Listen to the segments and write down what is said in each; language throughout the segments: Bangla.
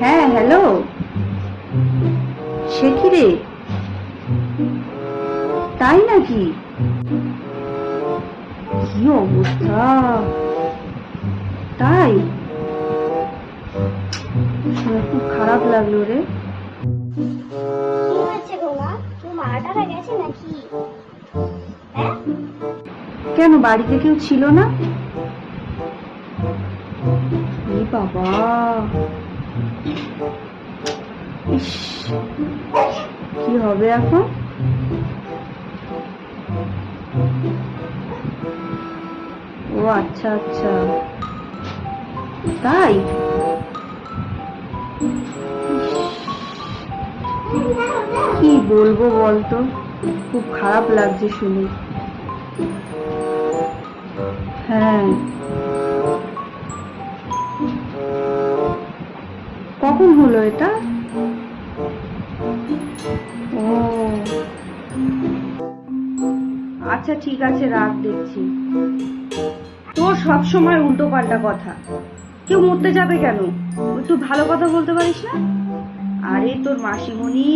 হ্যাঁ হ্যালো। সে কি রে? তাই নাকি? কি অবস্থা? তাই? শুনে খুব খারাপ লাগল রে। হ্যাঁ? কেন বাড়িতে কেউ ছিল না? বাবা ইস কি হবে এখন ও আচ্ছা আচ্ছা তাই কি বলব বলতো খুব খারাপ লাগছে শুনে। হ্যাঁ। কখন হলো এটা? ও। আচ্ছা ঠিক আছে, রাখ, দেখছি। তোর সব সময় উল্টো পাল্টা কথা। কেউ মরতে যাবে কেন? একটু ভালো কথা বলতে পারিস না? আরে, তোর মাসিমণি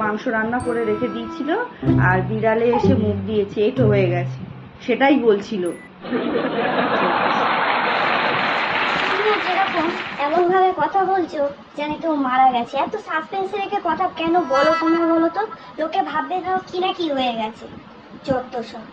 মাংস রান্না করে রেখে দিয়েছিল, আর বিড়ালে এসে মুখ দিয়েছে এটো হয়ে গেছে। সেটাই বলছিল। তুমি এমনভাবে এমন ভাবে কথা বলছো জানি তো মারা গেছে। এত সাসপেন্স রেখে কথা কেন বলো তোমার বলো তো? লোকে ভাববে ধরো কি না কি হয়ে গেছে। যত সব।